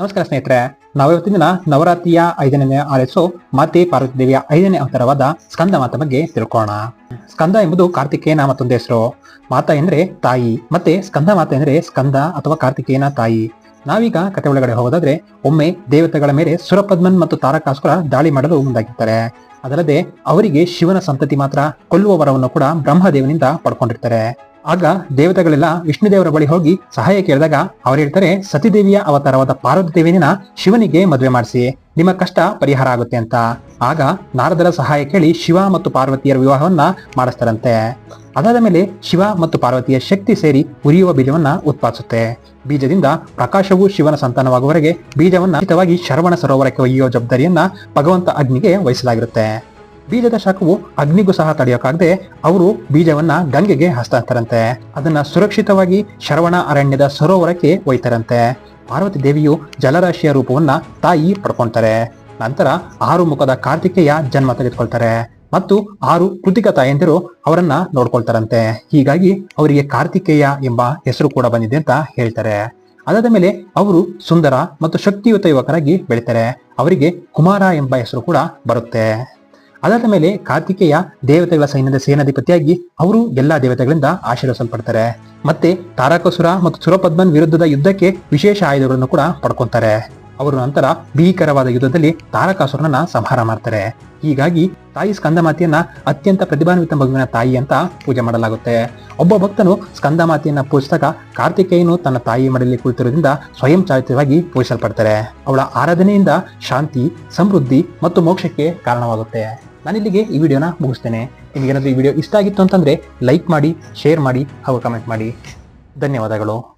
ನಮಸ್ಕಾರ ಸ್ನೇಹಿತರೆ ನಾವಿವತ್ತಿನ ದಿನ ನವರಾತ್ರಿಯ ಐದನೇ ಆಲಿಸು ಮಾತೆ ಪಾರ್ವತಿ ದೇವಿಯ ಐದನೇ ಅವತಾರವಾದ ಸ್ಕಂದ ಮಾತ ಬಗ್ಗೆ ತಿಳ್ಕೊಳ್ಳೋಣ ಸ್ಕಂದ ಎಂಬುದು ಕಾರ್ತಿಕೇಯನ ಮತ್ತೊಂದು ಹೆಸರು. ಮಾತಾ ಎಂದ್ರೆ ತಾಯಿ, ಮತ್ತೆ ಸ್ಕಂದ ಮಾತ ಎಂದ್ರೆ ಸ್ಕಂದ ಅಥವಾ ಕಾರ್ತಿಕೇಯನ ತಾಯಿ. ನಾವೀಗ ಕತೆ ಒಳಗಡೆ ಹೋಗೋದಾದ್ರೆ, ಒಮ್ಮೆ ದೇವತೆಗಳ ಮೇಲೆ ಸುರಪದ್ಮನ್ ಮತ್ತು ತಾರಕಾಸುರ ದಾಳಿ ಮಾಡಲು ಮುಂದಾಗಿರ್ತಾರೆ. ಅದಲ್ಲದೆ ಅವರಿಗೆ ಶಿವನ ಸಂತತಿ ಮಾತ್ರ ಕೊಲ್ಲುವ ವರವನ್ನು ಕೂಡ ಬ್ರಹ್ಮದೇವನಿಂದ ಪಡ್ಕೊಂಡಿರ್ತಾರೆ. ಆಗ ದೇವತೆಗಳೆಲ್ಲ ವಿಷ್ಣುದೇವರ ಬಳಿ ಹೋಗಿ ಸಹಾಯ ಕೇಳಿದಾಗ ಅವರು ಹೇಳ್ತಾರೆ, ಸತಿದೇವಿಯ ಅವತಾರವಾದ ಪಾರ್ವತಿ ದೇವಿನ ಶಿವನಿಗೆ ಮದುವೆ ಮಾಡಿಸಿ, ನಿಮ್ಮ ಕಷ್ಟ ಪರಿಹಾರ ಆಗುತ್ತೆ ಅಂತ. ಆಗ ನಾರದರ ಸಹಾಯ ಕೇಳಿ ಶಿವ ಮತ್ತು ಪಾರ್ವತಿಯರ ವಿವಾಹವನ್ನ ಮಾಡಿಸ್ತಾರಂತೆ. ಅದಾದ ಮೇಲೆ ಶಿವ ಮತ್ತು ಪಾರ್ವತಿಯ ಶಕ್ತಿ ಸೇರಿ ಉರಿಯುವ ಬೀಜವನ್ನ ಉತ್ಪಾದಿಸುತ್ತೆ. ಬೀಜದಿಂದ ಪ್ರಕಾಶವು ಶಿವನ ಸಂತಾನವಾಗುವವರೆಗೆ ಬೀಜವನ್ನ ಹಿತವಾಗಿ ಶರವಣ ಸರೋವರಕ್ಕೆ ಒಯ್ಯುವ ಜವಾಬ್ದಾರಿಯನ್ನ ಭಗವಂತ ಅಗ್ನಿಗೆ ವಹಿಸಲಾಗಿರುತ್ತೆ. ಬೀಜದ ಶಾಖವು ಅಗ್ನಿಗೂ ಸಹ ತಡೆಯೋಕ್ಕಾಗದೆ ಅವರು ಬೀಜವನ್ನ ಗಂಗೆಗೆ ಹಸ್ತಾಂತರಂತೆ. ಅದನ್ನ ಸುರಕ್ಷಿತವಾಗಿ ಶರವಣ ಅರಣ್ಯದ ಸರೋವರಕ್ಕೆ ಒಯ್ತಾರಂತೆ. ಪಾರ್ವತಿ ದೇವಿಯು ಜಲರಾಶಿಯ ರೂಪವನ್ನ ತಾಯಿ ಪಡ್ಕೊಂತಾರೆ. ನಂತರ ಆರು ಮುಖದ ಕಾರ್ತಿಕೇಯ ಜನ್ಮ ತೆಗೆದುಕೊಳ್ತಾರೆ. ಮತ್ತು ಆರು ಕೃತಿಕ ತಾಯಂದಿರು ಅವರನ್ನ ನೋಡ್ಕೊಳ್ತಾರಂತೆ. ಹೀಗಾಗಿ ಅವರಿಗೆ ಕಾರ್ತಿಕೇಯ ಎಂಬ ಹೆಸರು ಕೂಡ ಬಂದಿದೆ ಅಂತ ಹೇಳ್ತಾರೆ. ಅದಾದ ಮೇಲೆ ಅವರು ಸುಂದರ ಮತ್ತು ಶಕ್ತಿಯುತ ಯುವಕರಾಗಿ ಬೆಳಿತಾರೆ. ಅವರಿಗೆ ಕುಮಾರ ಎಂಬ ಹೆಸರು ಕೂಡ ಬರುತ್ತೆ. ಅದಾದ ಮೇಲೆ ಕಾರ್ತಿಕೇಯ ದೇವತೆಗಳ ಸೈನ್ಯದ ಸೇನಾಧಿಪತಿಯಾಗಿ ಅವರು ಎಲ್ಲಾ ದೇವತೆಗಳಿಂದ ಆಶೀರ್ವಿಸಲ್ಪಡ್ತಾರೆ ಮತ್ತೆ ತಾರಕಸುರ ಮತ್ತು ಸುರಪದ್ಮನ್ ವಿರುದ್ಧದ ಯುದ್ಧಕ್ಕೆ ವಿಶೇಷ ಆಯುಧಗಳನ್ನು ಕೂಡ ಪಡ್ಕೊಂತಾರೆ. ಅವರು ನಂತರ ಭೀಕರವಾದ ಯುದ್ಧದಲ್ಲಿ ತಾರಕಾಸುರನನ್ನ ಸಂಹಾರ ಮಾಡ್ತಾರೆ. ಹೀಗಾಗಿ ತಾಯಿ ಸ್ಕಂದಮಾತೆಯನ್ನ ಅತ್ಯಂತ ಪ್ರತಿಭಾನ್ವಿತ ಮಗುವಿನ ತಾಯಿ ಅಂತ ಪೂಜೆ ಮಾಡಲಾಗುತ್ತೆ. ಒಬ್ಬ ಭಕ್ತನು ಸ್ಕಂದಮಾತೆಯನ್ನ ಪೂಜಿಸಿದಾಗ ಕಾರ್ತಿಕೇಯನು ತನ್ನ ತಾಯಿ ಮಡಲಿ ಕುಳಿತಿರುವುದರಿಂದ ಸ್ವಯಂ ಚಾಲಿತವಾಗಿ ಪೂಜಿಸಲ್ಪಡ್ತಾರೆ. ಅವಳ ಆರಾಧನೆಯಿಂದ ಶಾಂತಿ, ಸಮೃದ್ಧಿ ಮತ್ತು ಮೋಕ್ಷಕ್ಕೆ ಕಾರಣವಾಗುತ್ತೆ. ನಾನಿಲ್ಲಿಗೆ ಈ ವಿಡಿಯೋನ ಮುಗಿಸ್ತೇನೆ. ನಿಮಗೇನಾದ್ರೂ ಈ ವಿಡಿಯೋ ಇಷ್ಟ ಆಗಿತ್ತು ಅಂತಂದ್ರೆ ಲೈಕ್ ಮಾಡಿ, ಶೇರ್ ಮಾಡಿ ಹಾಗೂ ಕಮೆಂಟ್ ಮಾಡಿ. ಧನ್ಯವಾದಗಳು.